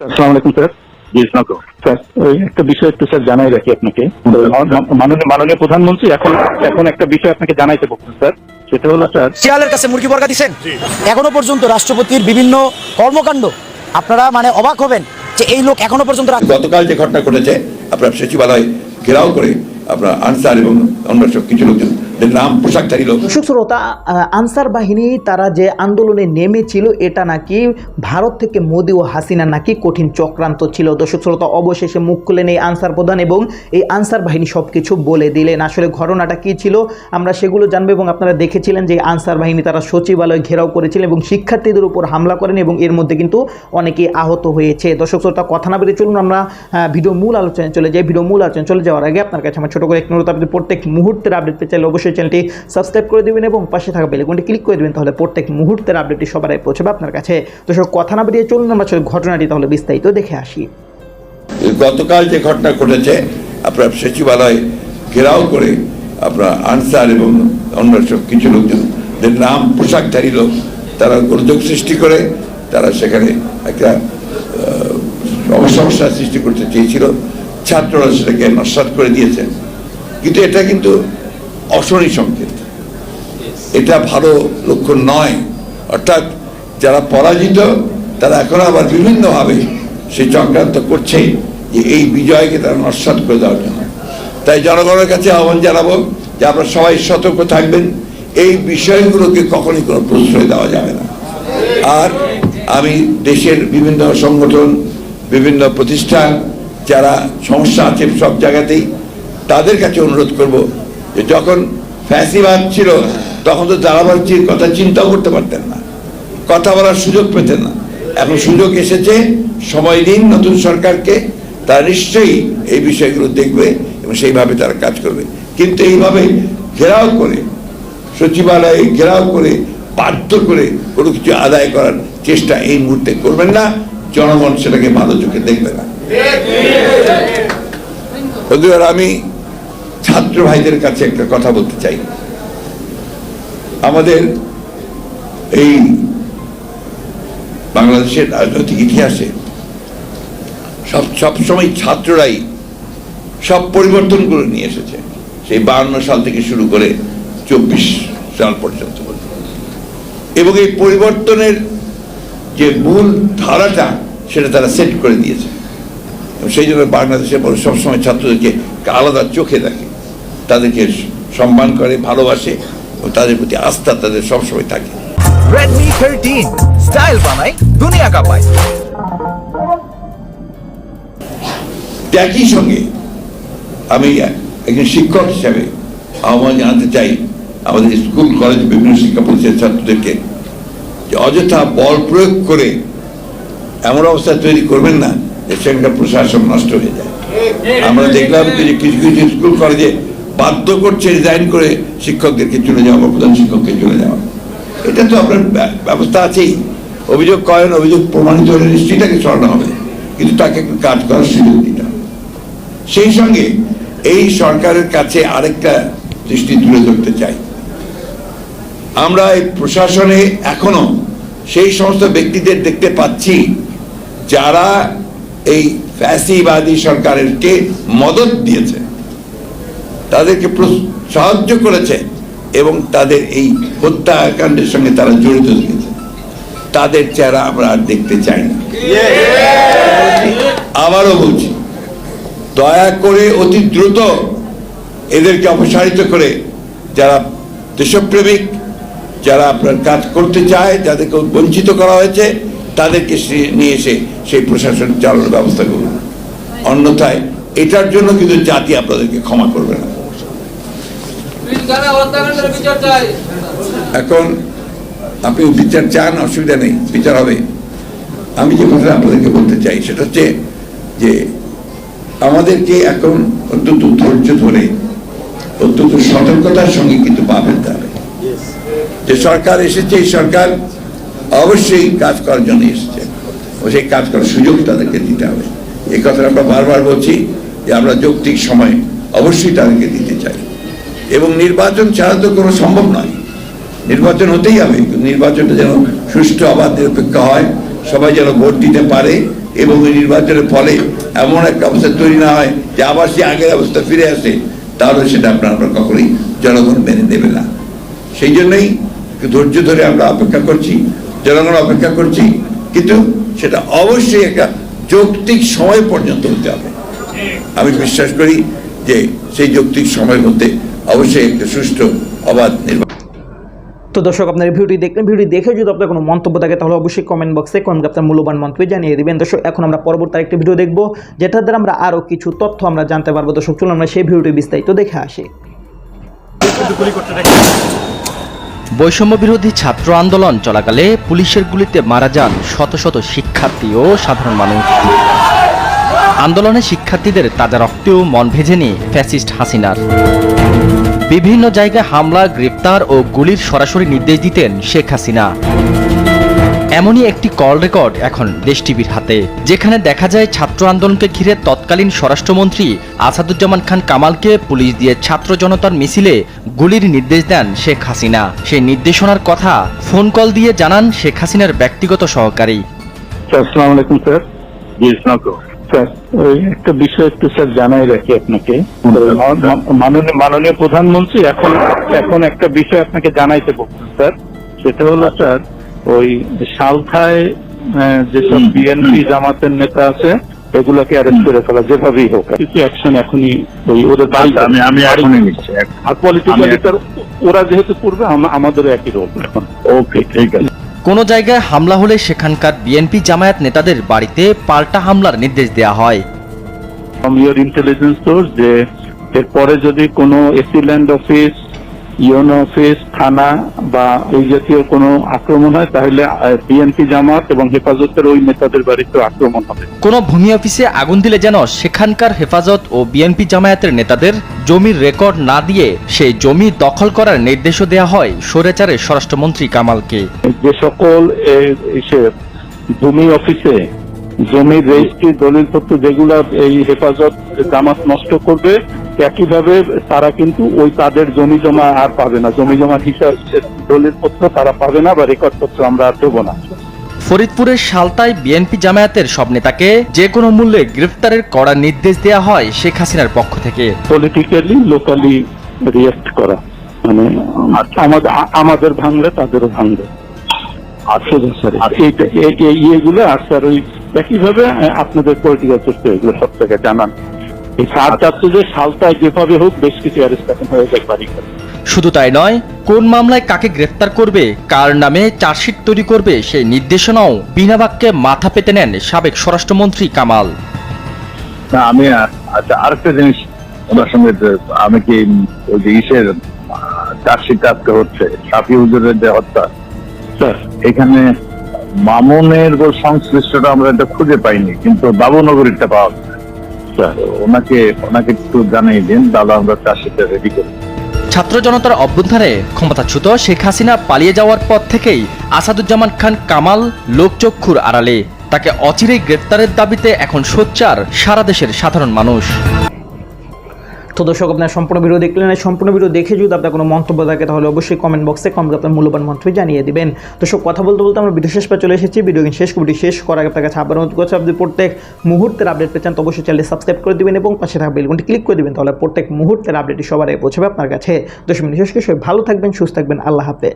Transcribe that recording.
আসসালামু আলাইকুম sir. Sir একটা বিষয় একটু স্যার জানাই রাখি আপনাকে। মাননীয় মাননীয় প্রধানমন্ত্রী এখন এখন একটা বিষয় আপনাকে জানাইতে বলছেন স্যার। সেটা হলো স্যার শিয়ালের কাছে মুরগি বর্গা দিচ্ছেন এখনও পর্যন্ত রাষ্ট্রপতির বিভিন্ন কর্মকাণ্ড আপনারা মানে অবাক হবেন যে এই লোক এখনও পর্যন্ত গতকাল যে ঘটনা ঘটেছে আপনার সচিবালয় ঘেরাও করে আপনার আনসার এবং অন্য সব কিছু লোকজনের নাম পোশাকধারী লোক। শ্রোতা আনসার বাহিনী তারা যে আন্দোলনে নেমেছিল, এটা নাকি ভারত থেকে মোদী ও হাসিনা নাকি কঠিন চক্রান্ত ছিল? দর্শক শ্রোতা, অবশেষে মুখ খুলেন এই আনসার প্রধান এবং এই আনসার বাহিনী সব কিছু বলে দিলেন। আসলে ঘটনাটা কী ছিল? আমরা সেগুলো জানব এবং আপনারা দেখেছিলেন যে আনসার বাহিনী তারা সচিবালয় ঘেরাও করেছিলেন এবং শিক্ষার্থীদের উপর হামলা করেন এবং এর মধ্যে কিন্তু অনেকে আহত হয়েছে। দর্শক শ্রোতা, কথা না বেরিয়ে চলুন আমরা ভিডিও মূল আলোচনায় চলে যাই। ভিডিও মূল আলোচনায় চলে যাওয়ার আগে আপনার কাছে আমার ছোট করে এক অনুরোধ আপনি প্রত্যেক মুহূর্তের আপডেট পেতে চাইলে অবশ্যই চ্যানেলটি সাবস্ক্রাইব করে দেবেন এবং পাশে থাকা বেলেকনটি ক্লিক করে দেবেন, তাহলে প্রত্যেক মুহূর্তের আপডেটটি আগে পৌঁছাবে আপনার কাছে। দর্শক কথা না বেরিয়ে চলুন, আমরা ঘটনাটি তাহলে বিস্তারিত দেখে আসি। গতকাল যে ঘটনা ঘটেছে, আপনার সচিবালয় ঘেরাও করে আপনার আনসার এবং অন্য সব কিছু লোকজনের নাম পোশাকধারী লোক, তারা গোলযোগ সৃষ্টি করে, তারা সেখানে একটা সমস্যা সৃষ্টি করতে চেয়েছিল। ছাত্ররা সেটাকে নস্বাত করে দিয়েছে। কিন্তু এটা কিন্তু অশনি সংকেত। এটা ভালো লক্ষণ নয়। অর্থাৎ যারা পরাজিত, তারা এখন আবার বিভিন্নভাবে সে চক্রান্ত করছে যে এই বিজয়কে তারা নস্বাত করে দেওয়ার জন্য। তাই জনগণের কাছে আহ্বান জানাব যে আপনারা সবাই সতর্ক থাকবেন। এই বিষয়গুলোকে কখনই কোনো প্রশ্রয় দেওয়া যাবে না। আর আমি দেশের বিভিন্ন সংগঠন, বিভিন্ন প্রতিষ্ঠান, যারা সমস্যা আছে সব জায়গাতেই তাদের কাছে অনুরোধ করব যে যখন ফ্যাসিবাদ ছিল, তখন তো দারাবাজির কথা চিন্তাও করতে পারতেন না, কথা বলার সুযোগ পেতেন না। এখন সুযোগ এসেছে, সময় দিন নতুন সরকারকে, তারা নিশ্চয়ই এই বিষয়গুলো দেখবে এবং সেইভাবে তারা কাজ করবে। কিন্তু এইভাবে ঘেরাও করে, সচিবালয়ে ঘেরাও করে, বাধ্য করে কোনো কিছু আদায় করার চেষ্টা এই মুহূর্তে করবেন না, জনগণ সেটাকে ভালো চোখে দেখবে না। আমি ছাত্র ভাইদের কাছে একটা কথা বলতে চাই। আমাদের এই বাংলাদেশের রাজনৈতিক ইতিহাসে সব সব সময় ছাত্ররাই সব পরিবর্তন করে নিয়ে এসেছে। সেই বাহান্ন সাল থেকে শুরু করে চব্বিশ সাল পর্যন্ত এবং এই পরিবর্তনের যে মূল ধারাটা, সেটা তারা সেট করে দিয়েছে। সেই জন্য বাংলাদেশের মানুষ সবসময় ছাত্রদেরকে আলাদা চোখে দেখে। তাদেরকে সম্মান করে ভালোবাসে ও তাদের প্রতি আস্থা তাদের সবসময় থাকে। Redmi 13 স্টাইল বানাই দুনিয়া কাঁপায়। একই সঙ্গে আমি একজন শিক্ষক হিসাবে আহ্বান জানাতে চাই আমাদের স্কুল কলেজ বিভিন্ন শিক্ষা প্রতিষ্ঠানের ছাত্রদেরকে যে অযথা বল প্রয়োগ করে এমন অবস্থা তৈরি করবেন না যে সেখানকার প্রশাসন নষ্ট হয়ে যায়। আমরা দেখলাম যে কিছু কিছু স্কুল কলেজে বাধ্য করছে রিজাইন করে শিক্ষকদেরকে চলে যাওয়া বা প্রধান শিক্ষককে চলে যাওয়া। এটা তো আপনার ব্যবস্থা আছেই। অভিযোগ করেন, অভিযোগ প্রমাণিত হলে নিশ্চয়ই তাকে সরানো হবে। কিন্তু তাকে কাজ করার সুযোগ দিতে হবে। সেই সঙ্গে এই সরকারের কাছে আরেকটা দৃষ্টি তুলে ধরতে চাই। আমরা এই প্রশাসনে এখনও সেই সমস্ত ব্যক্তিদের দেখতে পাচ্ছি যারা এই ফ্যাসিবাদী সরকারেরকে মদত দিয়েছে। তাদেরকে সাহায্য করেছে এবং তাদের এই হত্যাকাণ্ডের সঙ্গে তারা জড়িত থেকেছে তাদের চেহারা আমরা আর দেখতে চাই না। আবারও বলছি, দয়া করে অতি দ্রুত এদেরকে অপসারিত করে যারা দেশপ্রেমিক, যারা আপনার কাজ করতে চায় যাদেরকে বঞ্চিত করা হয়েছে, তাদেরকে নিয়ে এসে সেই প্রশাসন চালানোর ব্যবস্থা করুন। অন্যথায় এটার জন্য কিন্তু জাতি আপনাদেরকে ক্ষমা করবে না। এখন আপনি বিচার চান অসুবিধা নেই বিচার হবে। আমি যে কথাটা আপনাদেরকে বলতে চাই সেটা হচ্ছে যে আমাদেরকে এখন অত্যন্ত ধৈর্য ধরে অত্যন্ত সতর্কতার সঙ্গে কিন্তু পা ফেলতে হবে। যে সরকার এসেছে এই সরকার অবশ্যই কাজ করার জন্য এসেছে। ও সেই কাজ করার সুযোগ তাদেরকে দিতে হবে। এই কথাটা আমরা বারবার বলছি যে আমরা যৌক্তিক সময় অবশ্যই তাদেরকে দিতে এবং নির্বাচন ছাড়া তো কোনো সম্ভব নয়। নির্বাচন হতেই হবে নির্বাচনটা যেন সুষ্ঠু আবাদ নিরপেক্ষ হয়, সবাই যেন ভোট দিতে পারে এবং এই নির্বাচনের ফলে এমন একটা অবস্থা তৈরি না হয় যে আবার সে আগের অবস্থা ফিরে আসে, তাহলে সেটা আপনার আমরা কখনোই জনগণ মেনে নেবে না। সেই জন্যই ধৈর্য ধরে আমরা অপেক্ষা করছি, জনগণ অপেক্ষা করছি, কিন্তু সেটা অবশ্যই একটা যৌক্তিক সময় পর্যন্ত হতে হবে। আমি বিশ্বাস করি যে সেই যৌক্তিক সময়ের মধ্যে অবশ্যই একটা সুষ্ঠু অবাধ নির্বাচন। তো দর্শক আপনার ভিডিওটি দেখলেন ভিডিও দেখে যদি আপনার কোনো মন্তব্য থাকে তাহলে অবশ্যই কমেন্ট বক্সে কমেন্ট আপনার মূল্যবান মন্তব্য জানিয়ে দিবেন। দর্শক এখন আমরা পরবর্তী একটি ভিডিও দেখব যেটার দ্বারা আমরা আরও কিছু তথ্য আমরা জানতে পারব। দর্শক চলুন আমরা সেই ভিডিওটি বিস্তারিত দেখে আসি। বৈষম্য বিরোধী ছাত্র আন্দোলন চলাকালে পুলিশের গুলিতে মারা যান শত শত শিক্ষার্থী ও সাধারণ মানুষ। আন্দোলনে শিক্ষার্থীদের তাজা রক্তেও মন ভেজেনি ফ্যাসিস্ট হাসিনার। বিভিন্ন জায়গায় হামলা গ্রেপ্তার ও গুলির সরাসরি নির্দেশ দিতেন শেখ হাসিনা। এমনই একটি কল রেকর্ড এখন দেশ টিভির হাতে যেখানে দেখা যায় ছাত্র আন্দোলনকে ঘিরে তৎকালীন স্বরাষ্ট্রমন্ত্রী আসাদুজ্জামান খান কামালকে পুলিশ দিয়ে ছাত্র জনতার মিছিলে গুলির নির্দেশ দেন শেখ হাসিনা। সেই নির্দেশনার কথা ফোন কল দিয়ে জানান শেখ হাসিনার ব্যক্তিগত সহকারী। স্যার আসসালামু আলাইকুম স্যার। জি স্যার একটা বিষয় একটু স্যার জানাই রাখি আপনাকে। মা- মাননীয় মাননীয় প্রধানমন্ত্রী এখন এখন একটা বিষয় আপনাকে জানাইতে বলছেন স্যার। সেটা হলো স্যার ওই সালখায় আহ, যেসব বিএনপি জামাতের নেতা আছে এগুলোকে অ্যারেস্ট করে ফেলা যেভাবেই হোক কিছু অ্যাকশন এখনই ওই ওদের আমি আমি এখনই নিচ্ছি আর পলিটিক্যালি ওরা যেহেতু করবে আম- আমাদেরও একই রোল এখন ওকে ঠিক আছে। কোনো জায়গায় হামলা হলে সেখানকার বিএনপি জামায়াত নেতাদের বাড়িতে পাল্টা হামলার নির্দেশ দেয়া হয়। ইন্টেলিজেন্স সোর্স যে এরপরে যদি কোনো এসিল্যান্ড অফিস ইউনো অফিস থানা বা এই জাতীয় কোনো আক্রমণ হয় তাহলে বিএনপি জামাত এবং হেফাজতের ওই নেতাদের বাড়িতে আক্রমণ হবে। কোনো ভূমি অফিসে আগুন দিলে যেন সেখানকার হেফাজত ও বিএনপি জামায়াতের নেতাদের জমির রেকর্ড না দিয়ে সেই জমি দখল করার নির্দেশও দেওয়া হয় স্বৈরাচারের স্বরাষ্ট্রমন্ত্রী কামালকে। যে সকল ভূমি অফিসে জমির রেজিস্ট্রি দলিল দলিলপত্র যেগুলা এই হেফাজত জামাত নষ্ট করবে একইভাবে তারা কিন্তু ওই তাদের জমি জমা আর পাবে না। জমি জমার হিসাব দলিলপত্র তারা পাবে না বা রেকর্ড পত্র আমরা আর দেবো না। ফরিদপুরের সালতায় বিএনপি জামায়াতের সব নেতাকে যে কোনো মূল্যে গ্রেফতারের কড়া নির্দেশ দেওয়া হয় শেখ হাসিনার পক্ষ থেকে। পলিটিক্যালি লোকালি রিয়েক্ট করা। মানে আমাদের আমাদের ভাঙলে তাদেরও ভাঙবে। আচ্ছা স্যার এইটা এই- এই আর স্যার ওই একইভাবে আপনাদের পলিটিক্যাল সোর্স এগুলো সব থেকে জানান। এই সার চাচ্ছে যে সালটায় যেভাবে হোক বেশ কিছু অ্যারেস্ট হয়ে যায় বাড়ি শুধু তাই নয় কোন মামলায় কাকে গ্রেফতার করবে কার নামে চার্জশিট তৈরি করবে সেই নির্দেশনাও বিনা বাক্যে মাথা পেতে নেন সাবেক স্বরাষ্ট্রমন্ত্রী কামাল। না আমি আচ্ছা আরেকটা জিনিস ওনার সঙ্গে আমি কি ওই যে ইসের চার্জশিট আজকে হচ্ছে সাফি হুজুরের যে হত্যা এখানে মামুনের সংশ্লিষ্টটা আমরা এটা খুঁজে পাইনি, কিন্তু বাবুনগরীরটা পাওয়া গেছে। ওনাকে ওনাকে একটু জানিয়ে দিন তাহলে আমরা চার্জশিটটা রেডি করি ছাত্র জনতার অভ্যুত্থানে ক্ষমতাচ্যুত শেখ হাসিনা পালিয়ে যাওয়ার পর থেকেই আসাদুজ্জামান খান কামাল, লোকচক্ষুর আড়ালে। তাকে অচিরেই গ্রেপ্তারের দাবিতে এখন সোচ্চার সারা দেশের সাধারণ মানুষ। তো দর্শক, আপনার সম্পূর্ণ ভিডিও দেখলেন সম্পূর্ণ ভিডিও দেখে যদি আপনার কোনো মন্তব্য থাকে, তাহলে অবশ্যই কমেন্ট বক্সে কমেন্ট আপনার মূল্যবান মন্তব্য জানিয়ে দিবেন। সব কথা বলতে বলতে আমরা ভিডিও শেষ পা চলে এসেছি। ভিডিও শেষ ভিডিও শেষ করার আপনার কাছে আবার অনুরোধ করছি, আপনি প্রত্যেক মুহূর্তের আপডেট পেয়েছেন তো অবশ্যই চ্যানেল সাবস্ক্রাইব করে দেবেন এবং পাশে থাকা বেলগুনটি ক্লিক করে দেবেন, তাহলে প্রত্যেক মুহূর্তের আপডেটটি সবার পৌঁছাবে আপনার কাছে। দশ মিনিট শেষ করে ভালো থাকবেন, সুস্থ থাকবেন, আল্লাহ হাফেজ।